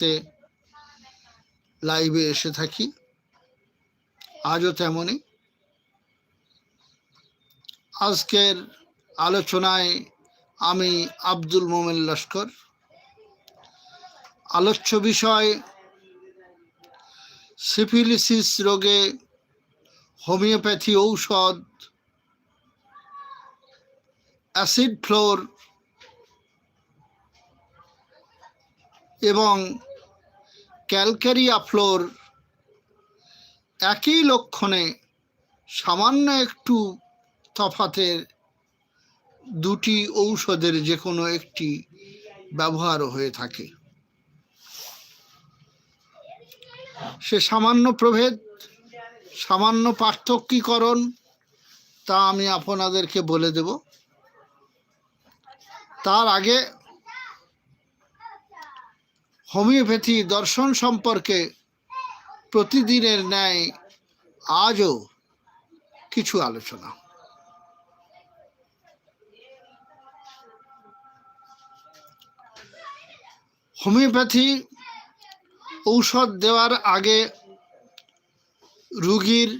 স্বার্থে লাইভে এসে থাকি। আজও তেমনই। আজকের আলোচনায় আমি আব্দুল মোমেন লস্কর। আলোচ্য বিষয় সিফিলিসিস রোগে হোমিওপ্যাথি ঔষধ, অ্যাসিড ফ্লোর এবং ক্যালকেরিয়া ফ্লোর একই লক্ষণে সামান্য একটু তফাতের দুটি ঔষধের যে কোনো একটি ব্যবহারও হয়ে থাকে। সে সামান্য প্রভেদ, সামান্য পার্থক্যীকরণ, তা আমি আপনাদেরকে বলে দেব। তার আগে হোমিওপ্যাথি দর্শন সম্পর্কে প্রতিদিনের ন্যায় আজও কিছু আলোচনা। হোমিওপ্যাথি ঔষধ দেওয়ার আগে রুগীর,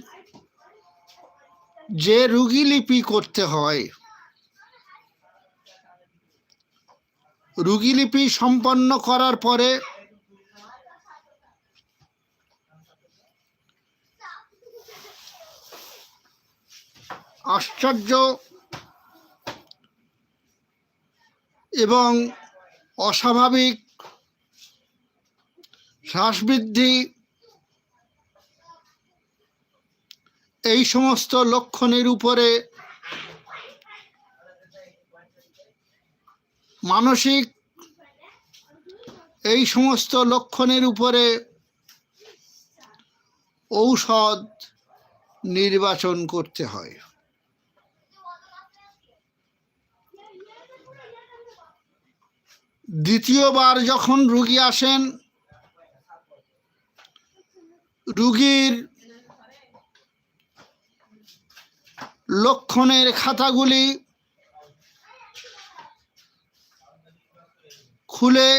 যে রুগী লিপি করতে হয় রুগীলিপি সম্পন্ন করার পরে আশ্চর্য এবং অস্বাভাবিক শ্বাসবৃদ্ধি এই সমস্ত লক্ষণের উপরে মানসিক এই সমস্ত লক্ষণের উপরে ঔষধ নির্বাচন করতে হয়। দ্বিতীয়বার যখন রুগী আসেন, রুগীর লক্ষণের খাতাগুলি খুলে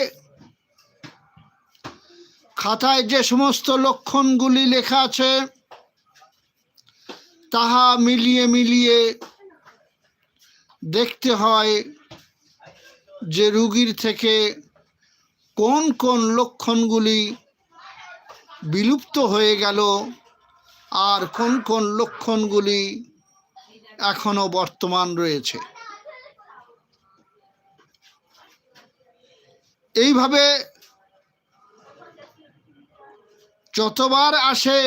খাতায় যে সমস্ত লক্ষণগুলি লেখা আছে, তাহা মিলিয়ে মিলিয়ে দেখতে হয় যে রুগীর থেকে কোন কোন লক্ষণগুলি বিলুপ্ত হয়ে গেল আর কোন কোন লক্ষণগুলি এখনও বর্তমান রয়েছে। এইভাবে যতবার আসে,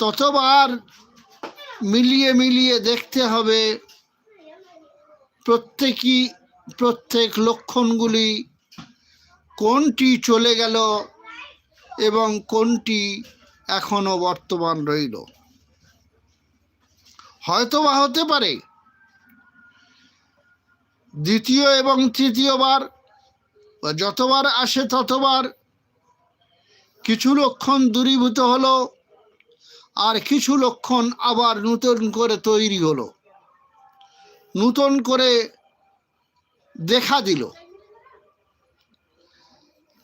ততবার মিলিয়ে মিলিয়ে দেখতে হবে প্রত্যেকই, প্রত্যেক লক্ষণগুলি কোনটি চলে গেল এবং কোনটি এখনও বর্তমান রইল। হয়তো বা হতে পারে, দ্বিতীয় এবং তৃতীয়বার বা যতবার আসে ততবার কিছু লক্ষণ দূরীভূত হলো, আর কিছু লক্ষণ আবার নূতন করে তৈরি হলো। নতুন করে দেখা দিল।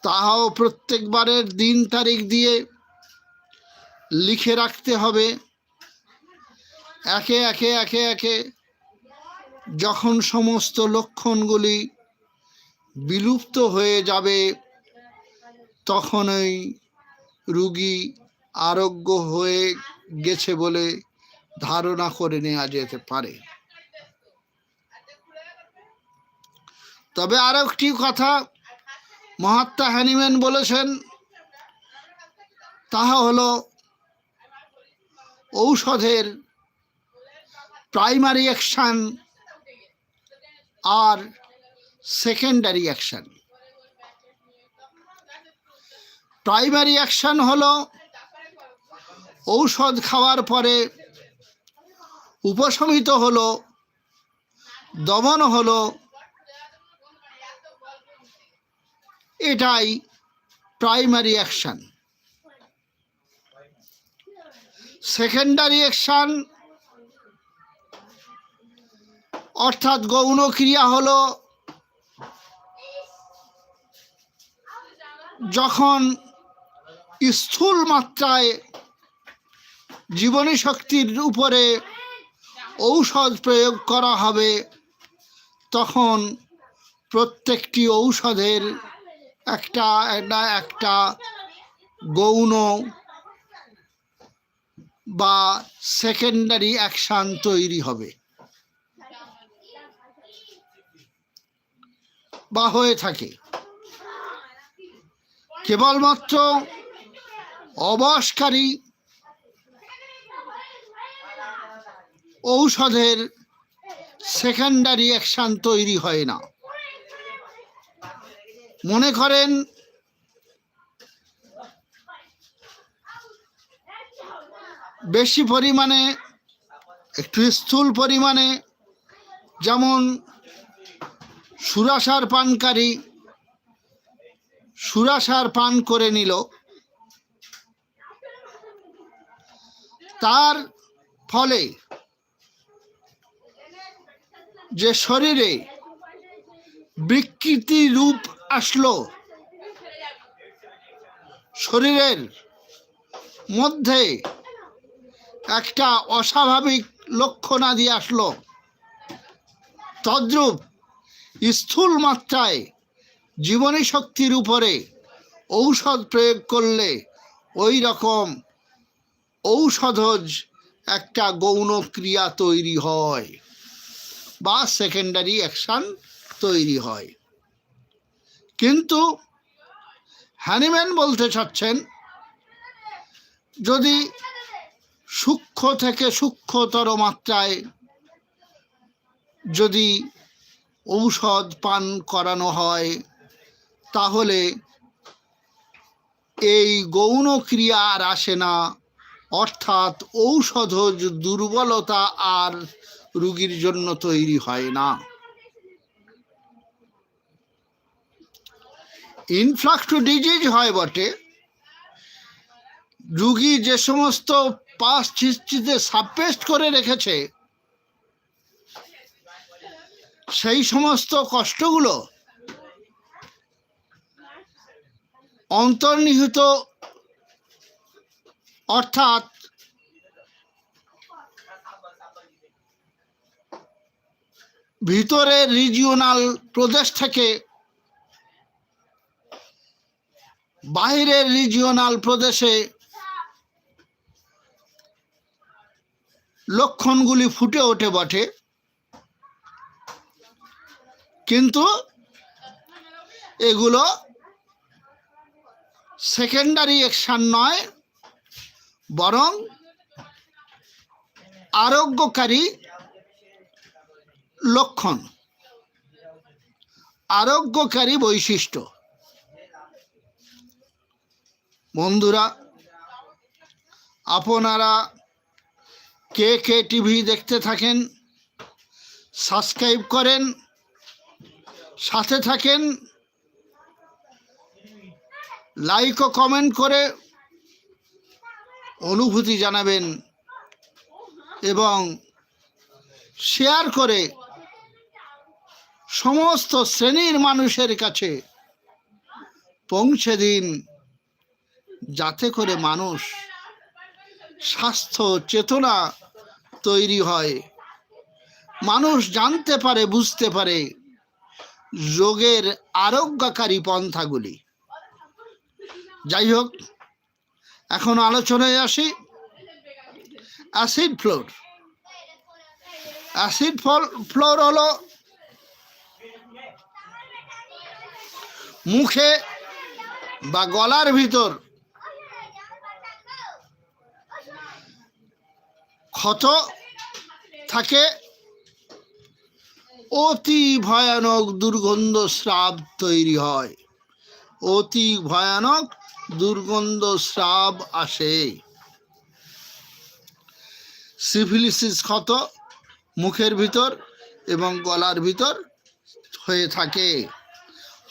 তাহাও প্রত্যেকবারের দিন তারিখ দিয়ে লিখে রাখতে হবে। একে একে একে একে যখন সমস্ত লক্ষণগুলি বিলুপ্ত হয়ে যাবে, তখনই রুগী আরোগ্য হয়ে গেছে বলে ধারণা করে নেওয়া যেতে পারে। তবে আরও একটি কথা মহাত্মা হ্যানিম্যান বলেছেন, তাহা হলো ঔষধের প্রাইমারি অ্যাকশান আর সেকেন্ডারি অ্যাকশান প্রাইমারি অ্যাকশান হলো ঔষধ খাওয়ার পরে উপশমিত হলো, দমন হলো, এটাই প্রাইমারি অ্যাকশান সেকেন্ডারি অ্যাকশান অর্থাৎ গৌণ ক্রিয়া হলো যখন স্থূল মাত্রায় জীবনী শক্তির উপরে ঔষধ প্রয়োগ করা হবে, তখন প্রত্যেকটি ঔষধের একটা একটা একটা গৌণ বা সেকেন্ডারি অ্যাকশান তৈরি হবে বা হয়ে থাকে। কেবলমাত্র অবসকারী ঔষধের সেকেন্ডারি অ্যাকশান তৈরি হয় না। মনে করেন, বেশি পরিমাণে, একটু স্থূল পরিমাণে, যেমন সুরাসার পানকারী সুরাসার পান করে নিল। তার ফলে যে শরীরে বিকৃতি রূপ আসলো, শরীরের মধ্যে একটা অস্বাভাবিক লক্ষণ আদি আসলো। তদ্রূপ স্থূল মাত্রায় জীবনী শক্তির উপরে ঔষধ প্রয়োগ করলে ওই রকম ঔষধজ একটা গৌণ ক্রিয়া তৈরি হয় বা সেকেন্ডারি অ্যাকশান তৈরি হয়। কিন্তু হ্যানিম্যান বলতে চাচ্ছেন, যদি সূক্ষ্ম থেকে সূক্ষ্মতর মাত্রায় যদি ঔষধ পান করানো হয় তাহলে এই গৌণ ক্রিয়া আর আসে না। অর্থাৎ ঔষধজ দুর্বলতা আর রুগীর জন্য তৈরি হয় না। ইনফ্লাক্টু ডিজিজ হয় বটে। রুগী যে সমস্ত পাস হিস্ট্রিতে সাবপেস্ট করে রেখেছে, সেই সমস্ত কষ্টগুলো অন্তর্নিহিত অর্থাৎ ভিতরের রিজিওনাল প্রদেশ থেকে বাইরের রিজিওনাল প্রদেশে লক্ষণগুলি ফুটে ওঠে বটে। কিন্তু এগুলো সেকেন্ডারি অ্যাকশান নয়, বরং আরোগ্যকারী লক্ষণ। আরোগ্যকারী বৈশিষ্ট্য। বন্ধুরা, আপনারা কে কে টিভি দেখতে থাকেন, সাবস্ক্রাইব করেন, সাথে থাকেন লাইক ও কমেন্ট করে অনুভূতি জানাবেন এবং শেয়ার করে সমস্ত শ্রেণির মানুষের কাছে পৌঁছে দিন, যাতে করে মানুষ স্বাস্থ্য চেতনা তৈরি হয়। মানুষ জানতে পারে, বুঝতে পারে যোগের আরোগ্যকারী পন্থাগুলি। যাই হোক, এখন আলোচনায় আসি। Acid floor. অ্যাসিড ফ্লোর হলো মুখে বা গলার ভিতর ক্ষত থাকে। অতি ভয়ানক দুর্গন্ধ স্রাব তৈরি হয়। অতি ভয়ানক দুর্গন্ধ স্রাব আসে। সিফিলিসিস ক্ষত মুখের ভিতর এবং গলার ভিতর হয়ে থাকে।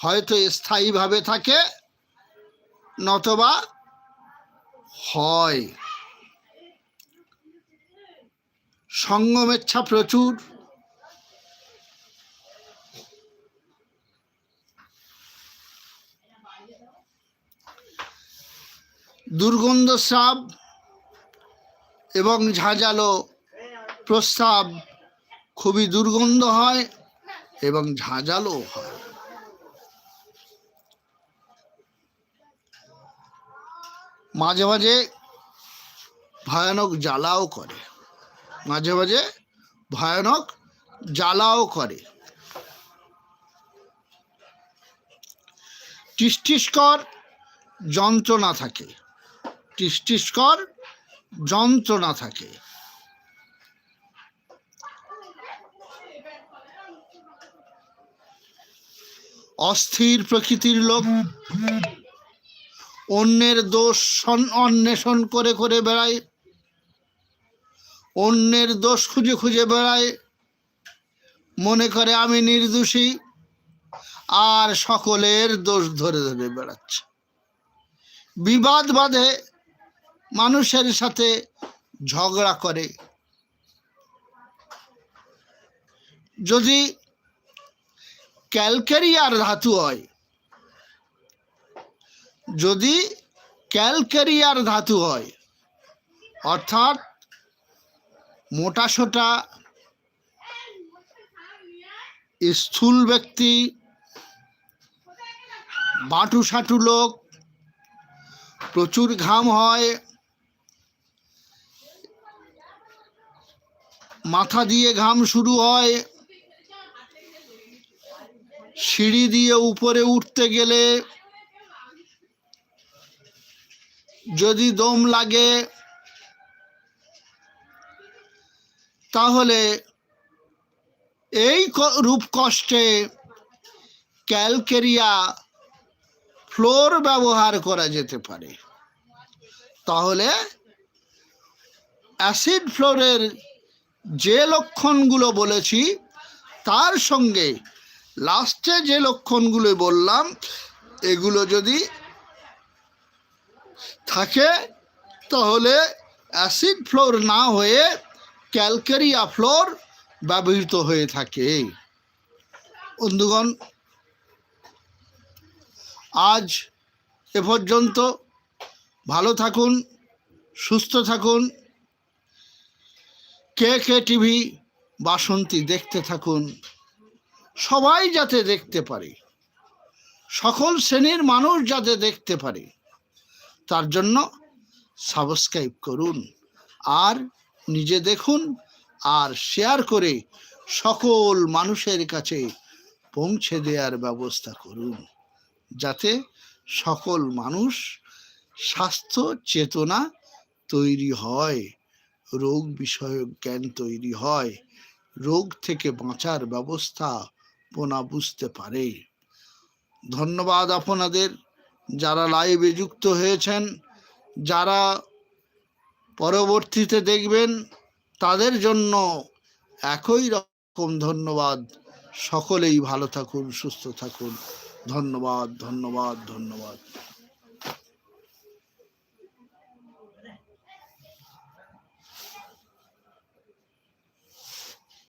হয়তো স্থায়ীভাবে থাকে, নতবা হয়। সঙ্গমেচ্ছা প্রচুর। দুর্গন্ধ স্রাব এবং ঝাঁঝালো প্রস্রাব খুবই দুর্গন্ধ হয় এবং ঝাঁঝালো হয়। মাঝে মাঝে ভয়ানক জ্বালাও করে। মাঝে মাঝে ভয়ানক জ্বালাও করে। টিসটিসকর যন্ত্রণা থাকে। টিসটিসকর যন্ত্রণা থাকে। অস্থির প্রকৃতির লোক, অন্যের দোষ অন্বেষণ করে করে বেড়ায়। অন্যের দোষ খুঁজে খুঁজে বেড়ায়। মনে করে আমি নির্দোষী, আর সকলের দোষ ধরে ধরে বেড়াচ্ছে। বিবাদ বাঁধে মানুষের সাথে ঝগড়া করে। যদি ক্যালকেরিয়ার ধাতু হয়, যদি ক্যালকেরিয়ার ধাতু হয়, অর্থাৎ মোটাসোটা স্থূল ব্যক্তি বাটু সাটু লোক, প্রচুর ঘাম হয় মাথা দিয়ে ঘাম শুরু হয়। সিঁড়ি দিয়ে উপরে উঠতে গেলে যদি দম লাগে, তাহলে এই রূপ কষ্টে ক্যালকেরিয়া ফ্লোর ব্যবহার করা যেতে পারে। তাহলে অ্যাসিড ফ্লোরের যে লক্ষণগুলো বলেছি, তার সঙ্গে লাস্টে যে লক্ষণগুলো বললাম, এগুলো যদি থাকে, তাহলে অ্যাসিড ফ্লোর না হয়ে ক্যালকেরিয়া ফ্লোর ব্যবহৃত হয়ে থাকে। বন্ধুগণ, আজ এ পর্যন্ত। ভালো থাকুন, সুস্থ থাকুন। কে কে টিভি বাসন্তী দেখতে থাকুন, সবাই যাতে দেখতে পারে, সকল শ্রেণির মানুষ যাতে দেখতে পারে, তার জন্য সাবস্ক্রাইব করুন আর নিজে দেখুন আর শেয়ার করে সকল মানুষের কাছে পৌঁছে দেওয়ার ব্যবস্থা করুন, যাতে সকল মানুষ স্বাস্থ্য চেতনা তৈরি হয়। রোগ বিষয়ক জ্ঞান তৈরি হয়। রোগ থেকে বাঁচার ব্যবস্থা পোনা বুঝতে পারে। ধন্যবাদ আপনাদের। যারা লাইভে যুক্ত হয়েছেন, যারা পরবর্তীতে দেখবেন, তাদের জন্য একই রকম ধন্যবাদ। সকলেই ভালো থাকুন, সুস্থ থাকুন। ধন্যবাদ ধন্যবাদ ধন্যবাদ।